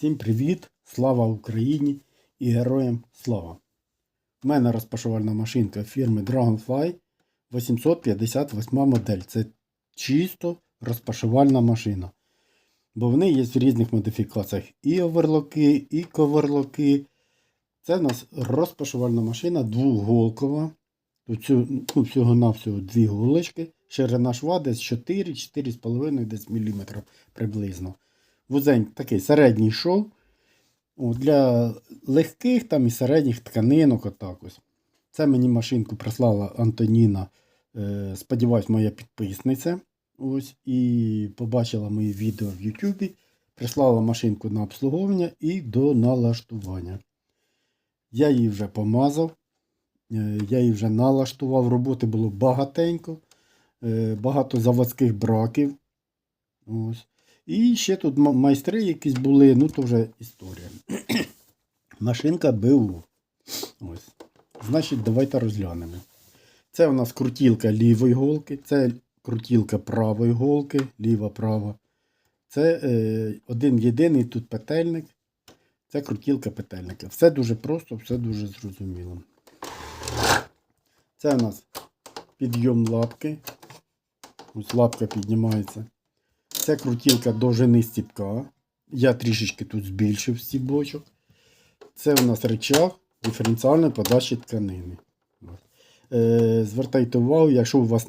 Всім привіт! Слава Україні і героям слава! У мене розпашувальна машинка фірми Dragonfly 858 модель. Це чисто розпашувальна машина. Бо вони є в різних модифікаціях. І оверлоки, і коверлоки. Це в нас розпашувальна машина двоголкова. Тут ну, всього-навсього дві голочки. Ширина шва десь 4-4,5 десь міліметрів приблизно. Вузень такий середній шов. Для легких там і середніх тканинок. Отак ось. Це мені машинку прислала Антоніна. Е, сподіваюсь, моя підписниця. Ось, і побачила мої відео в Ютубі. Прислала машинку на обслуговування і до налаштування. Я її вже помазав. Е, Я її вже налаштував. Роботи було багатенько. Е, Багато заводських браків. Ось. І ще тут майстри якісь були, ну то вже історія. Машинка БУ. Ось. Значить, давайте розглянемо. Це у нас крутілка лівої голки, це крутілка правої голки, ліва-права. Це е, один єдиний тут петельник. Це крутілка петельника. Все дуже просто, все дуже зрозуміло. Це у нас підйом лапки. Ось лапка піднімається. Це крутілка довжини стіпка. Я трішечки тут збільшив стібочок. Це у нас речах диференціальної подачі тканини. Е, звертайте увагу, якщо у вас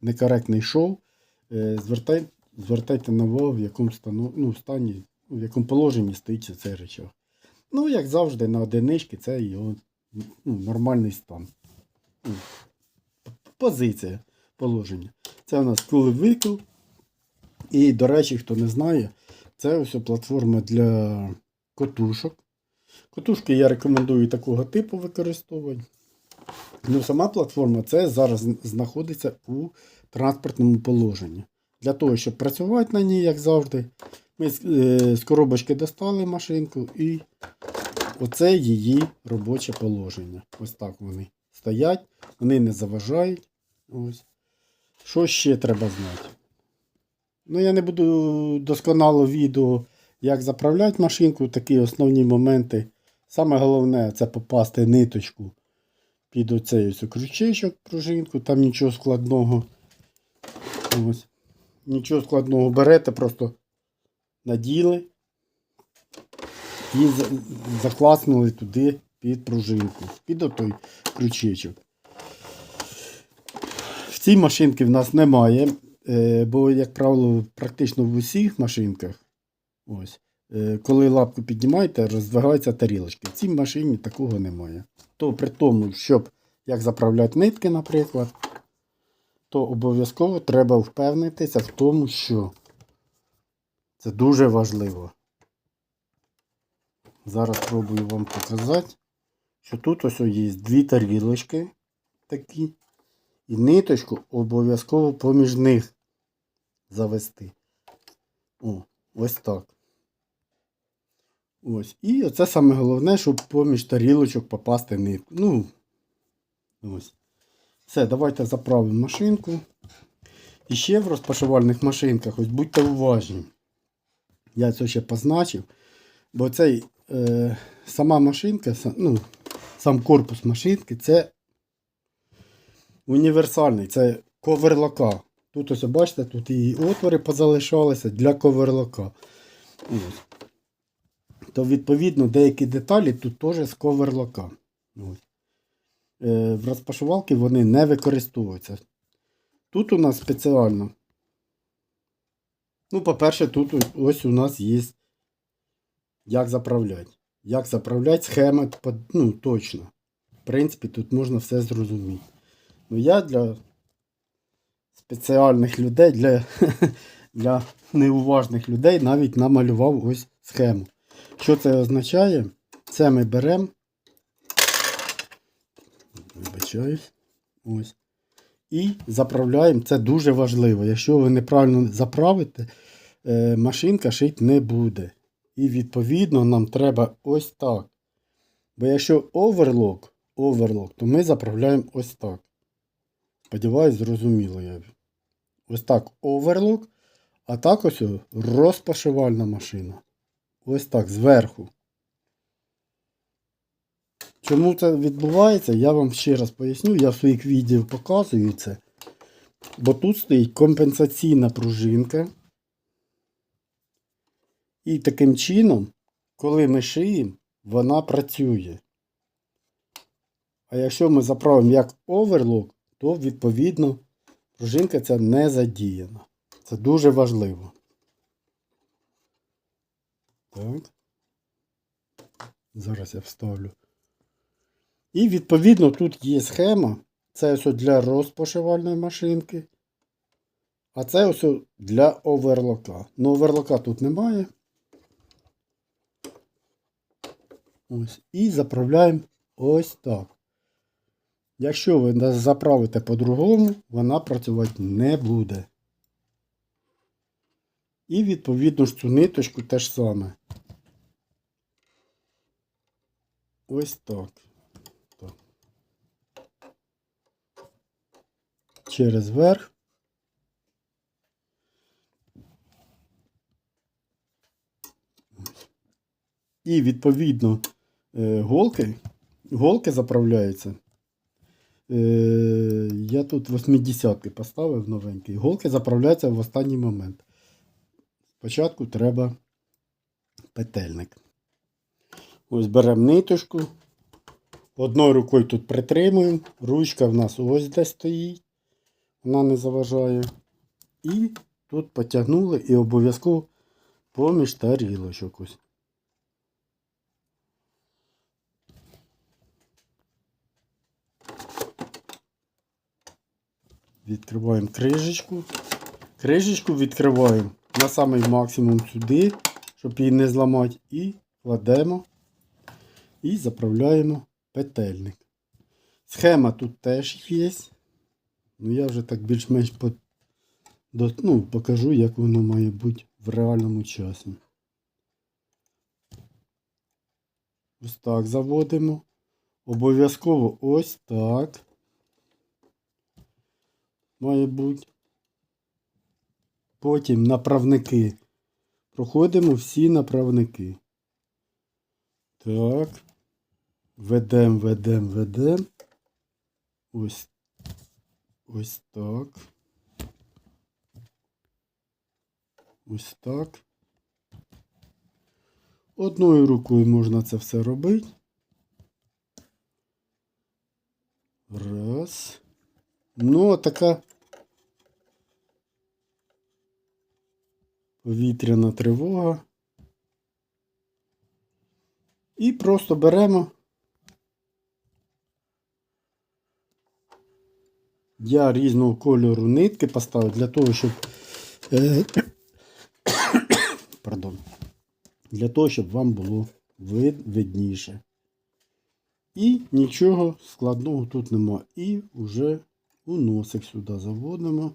некоректний шов, е, звертай, звертайте на увагу, в якому стану, ну, стані, в якому положенні стоїть цей речах. Ну, як завжди, на одинички це його ну, нормальний стан. Позиція положення. Це у нас кулевикл. І, до речі, хто не знає, це ось платформа для котушок. Котушки я рекомендую такого типу використовувати. Ну, сама платформа це зараз знаходиться у транспортному положенні. Для того, щоб працювати на ній, як завжди, ми з, е, коробочки достали машинку і оце її робоче положення. Ось так вони стоять, вони не заважають. Ось. Що ще треба знати? Ну, я не буду досконало відео, як заправляти машинку, такі основні моменти. Саме головне це попасти ниточку під оцей ось пружинку, там нічого складного. Ось. Нічого складного берете, просто наділи і закласнули туди під пружинку, під отой крючечок. В цій машинці в нас немає, бо, як правило, практично в усіх машинках, ось, е, коли лапку піднімаєте, роздвигаються тарілочки. В цій машині такого немає. То при тому, щоб як заправляти нитки, наприклад, то обов'язково треба впевнитися в тому, що це дуже важливо. Зараз спробую вам показати, що тут ось є дві тарілочки такі. І ниточку обов'язково поміж них завести. О, ось так. Ось. І оце саме головне, щоб поміж тарілочок попасти нитку. Ну, ось. Все, давайте заправимо машинку. І ще в розпашувальних машинках, ось будьте уважні. Я це ще позначив. Бо цей е, сама машинка, са- ну, сам корпус машинки, це універсальний, це коверлока. Тут ось бачите, тут і отвори позалишалися для коверлока. Ось. То відповідно деякі деталі тут теж з коверлока. Ось. Е, в розпашувалки вони не використовуються. Тут у нас спеціально. Ну, по-перше, тут ось у нас є як заправляти. Як заправляти схема ну, точно. В принципі, тут можна все зрозуміти. Ну, я для спеціальних людей, для, для неуважних людей навіть намалював ось схему. Що це означає? Це ми беремо. Вибачаюсь. Ось. І заправляємо. Це дуже важливо. Якщо ви неправильно заправите, е, машинка шить не буде. І відповідно нам треба ось так. Бо якщо оверлок, оверлок, то ми заправляємо ось так. Сподіваюсь, зрозуміло я. Ось так оверлок, а так ось розпашивальна машина. ось так зверху. Чому це відбувається, я вам ще раз поясню, я в своїх відео показую це. Бо тут стоїть компенсаційна пружинка. І таким чином, коли ми шиємо, вона працює. А якщо ми заправимо як оверлок, то відповідно пружинка ця не задіяна. Це дуже важливо. Так. Зараз я вставлю. І відповідно тут є схема. Це ось для розпошивальної машинки. А це ось для оверлока. Ну, оверлока тут немає. Ось. І заправляємо ось так. Якщо ви заправите по-другому, вона працювати не буде. І відповідно ж цю ниточку теж саме. Ось так. так. Через верх. І відповідно е, голки, голки заправляються. Е, я тут 80-ки поставив новенький. Голки заправляються в останній момент. Спочатку треба петельник. Ось беремо ниточку. Одною рукою тут притримуємо. Ручка в нас ось де стоїть. Вона не заважає. І тут потягнули і обов'язково поміж тарілочок ось. Відкриваємо кришечку. Кришечку відкриваємо на самий максимум сюди, щоб її не зламати. І кладемо і заправляємо петельник. Схема тут теж є. Ну, я вже так більш-менш ну, покажу, як воно має бути в реальному часі. Ось так заводимо. Обов'язково ось так. Має бути. Потім направники. Проходимо всі направники. Так. Ведем, ведем, ведем. Ось. Ось так. Ось так. Одною рукою можна це все робити. Раз. Ну, така повітряна тривога. І просто беремо. Я різного кольору нитки поставив для того, щоб. е, Пардон. Для того, щоб вам було вид, видніше. І нічого складного тут нема. І вже у носик сюди заводимо.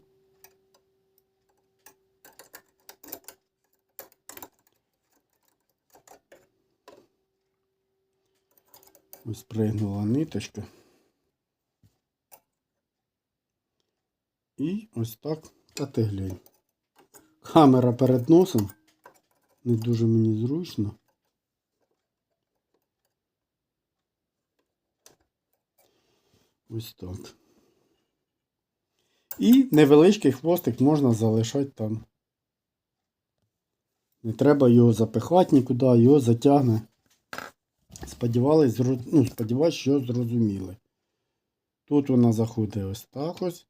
Ось пригнула ниточка. І ось так категлянь. Камера перед носом. Не дуже мені зручно. Ось так. І невеличкий хвостик можна залишати там. Не треба його запихати нікуди, його затягне. Сподівались, ну, сподіваюсь, що зрозуміли. Тут вона заходить ось так ось.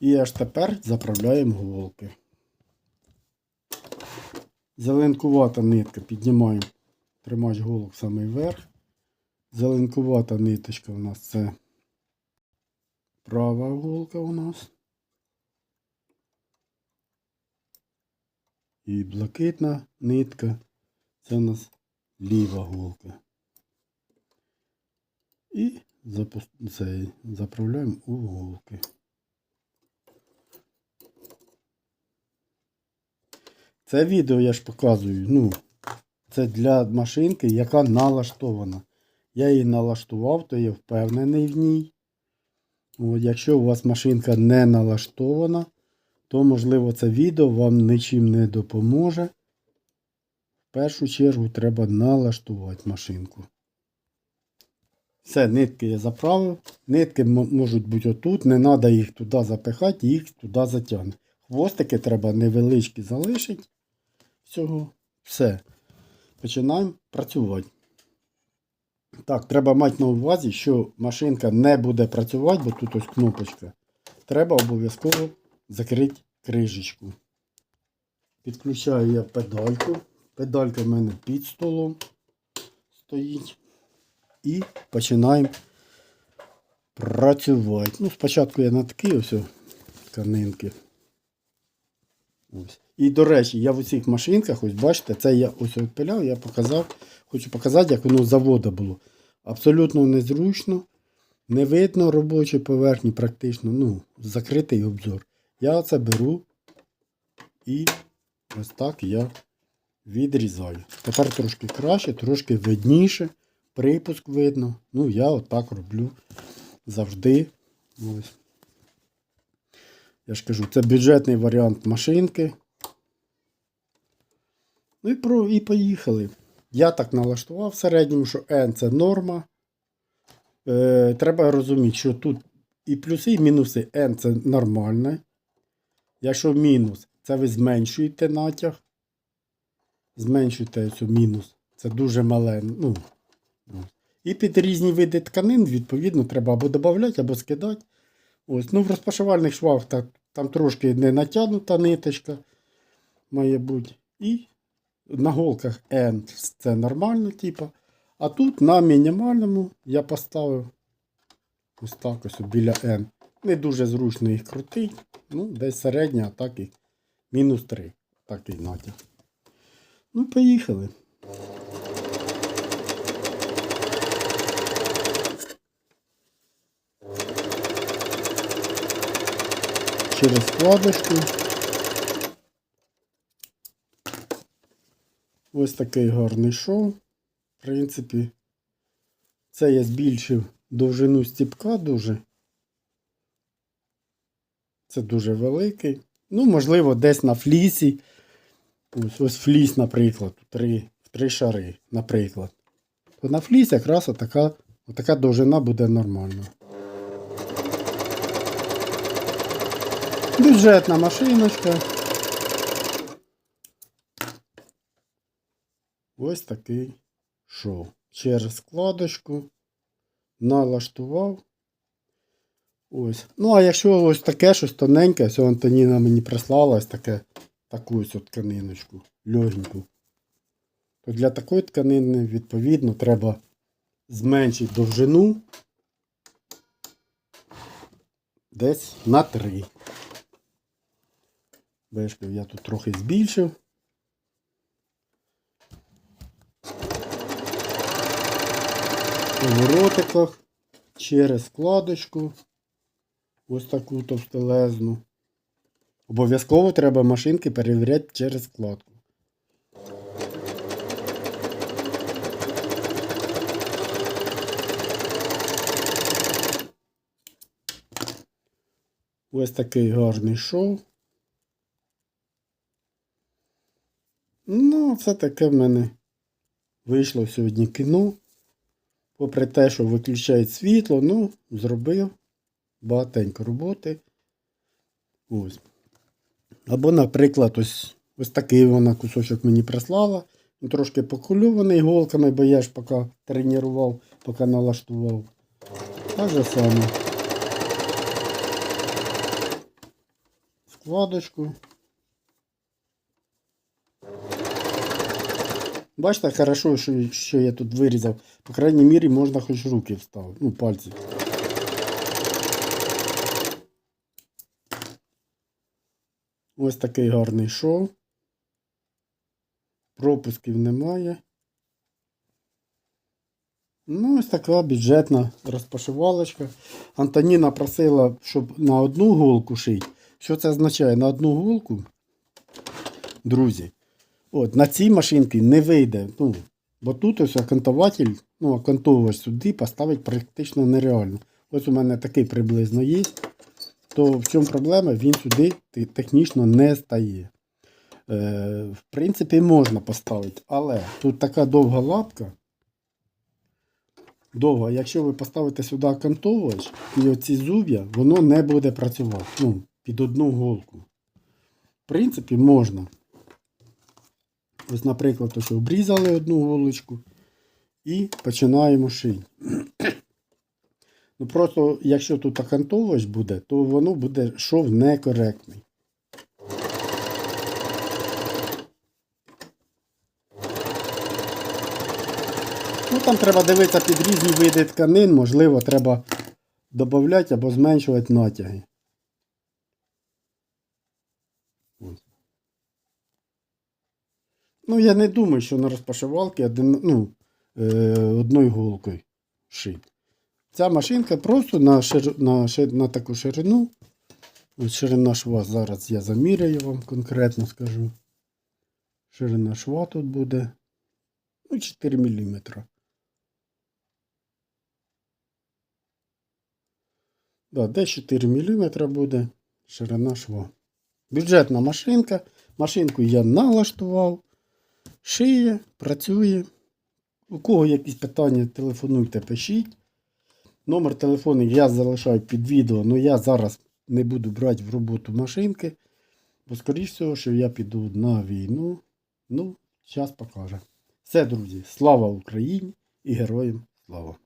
І аж тепер заправляємо голки. Зеленкувата нитка піднімаємо тримач голок самий верх. Зеленкувата ниточка у нас це права голка у нас. І блакитна нитка. Це у нас ліва голка. І заправляємо у голки. Це відео я ж показую. Ну, це для машинки, яка налаштована. Я її налаштував, то я впевнений в ній. От, якщо у вас машинка не налаштована, то можливо це відео вам нічим не допоможе. В першу чергу треба налаштувати машинку. Все, нитки я заправив. Нитки можуть бути отут, не треба їх туди запихати, їх туди затягне. Хвостики треба невеличкі залишити. Всього. Все. Починаємо працювати. Так, треба мати на увазі, що машинка не буде працювати, бо тут ось кнопочка. Треба обов'язково закрити кришечку. Підключаю я педальку. Педалька в мене під столом стоїть. І починаємо працювати. Ну, спочатку я на такі ось о тканинки. Ось. І, до речі, я в усіх машинках, ось бачите, це я ось відпиляв, я показав, хочу показати, як воно з заводу було. Абсолютно незручно, не видно робочої поверхні, практично, ну, закритий обзор. Я це беру і ось так я відрізаю. Тепер трошки краще, трошки видніше, припуск видно. Ну, я отак роблю завжди. Ось. Я ж кажу, це бюджетний варіант машинки. Ну і, про, і поїхали. Я так налаштував в середньому, що N це норма. Е, треба розуміти, що тут і плюси, і мінуси N це нормальне. Якщо мінус, це ви зменшуєте натяг. Зменшуєте цю мінус. Це дуже мале. Ну, і під різні види тканин, відповідно, треба або додати, або скидати. Ось, ну, в розпашувальних швах так, там трошки не натягнута ниточка має бути. І на голках N це нормально, типу. А тут на мінімальному я поставив ось так ось біля N. Не дуже зручно їх крутить. Ну, десь середня, а так і мінус 3. Такий натяг. Ну, поїхали. Через вкладочку. Ось такий гарний шов. В принципі, це я збільшив довжину стіпка дуже. Це дуже великий. Ну, можливо, десь на флісі. Ось, ось фліс, наприклад, три, три шари, наприклад. То на фліс якраз отака, отака довжина буде нормальна. Бюджетна машиночка. Ось такий шов. Через складочку налаштував. Ось. Ну, а якщо ось таке щось тоненьке, ось Антоніна мені прислала ось таке, таку ось тканиночку, легеньку. То для такої тканини, відповідно, треба зменшити довжину десь на 3. Бешків я тут трохи збільшив. Поворотиках через складочку. Ось таку товстелезну. Обов'язково треба машинки перевіряти через складку. Ось такий гарний шов. Ну, це таке в мене вийшло сьогодні кіно. Попри те, що виключають світло, ну, зробив багатенько роботи. Ось. Або, наприклад, ось ось такий вона кусочок мені прислала. Він трошки покульований голками, бо я ж поки тренував, поки налаштував. Так же саме. Складочку. Бачите, хорошо, що, що я тут вирізав. По крайній мірі можна хоч руки вставити. Ну, пальці. Ось такий гарний шов. Пропусків немає. Ну, ось така бюджетна розпашивалочка. Антоніна просила, щоб на одну голку шити. Що це означає? На одну голку, друзі, от, на цій машинці не вийде. Ну, бо тут ось окантователь, ну, окантовувач сюди поставити практично нереально. Ось у мене такий приблизно є. То в чому проблема? Він сюди технічно не стає. Е, в принципі, можна поставити, але тут така довга лапка. Довга, якщо ви поставите сюди окантовувач і оці зуб'я, воно не буде працювати. Ну, під одну голку. В принципі, можна. Ось, наприклад, ось обрізали одну голочку і починаємо шити. Ну просто, якщо тут окантовувач буде, то воно буде шов некоректний. Ну там треба дивитися під різні види тканин, можливо, треба додати або зменшувати натяги. Ну, я не думаю, що на розпашивалки один, ну, е, одною голкою шить. Ця машинка просто на, шир... на, шир... на таку ширину. Ось ширина шва зараз я заміряю вам конкретно скажу. Ширина шва тут буде ну, 4 мм. Да, десь 4 мм буде ширина шва. Бюджетна машинка. Машинку я налаштував. Шиє, працює. У кого якісь питання, телефонуйте, пишіть. Номер телефону я залишаю під відео, але я зараз не буду брати в роботу машинки. Бо, скоріш всього, що я піду на війну. Ну, час покаже. Все, друзі, слава Україні і героям слава!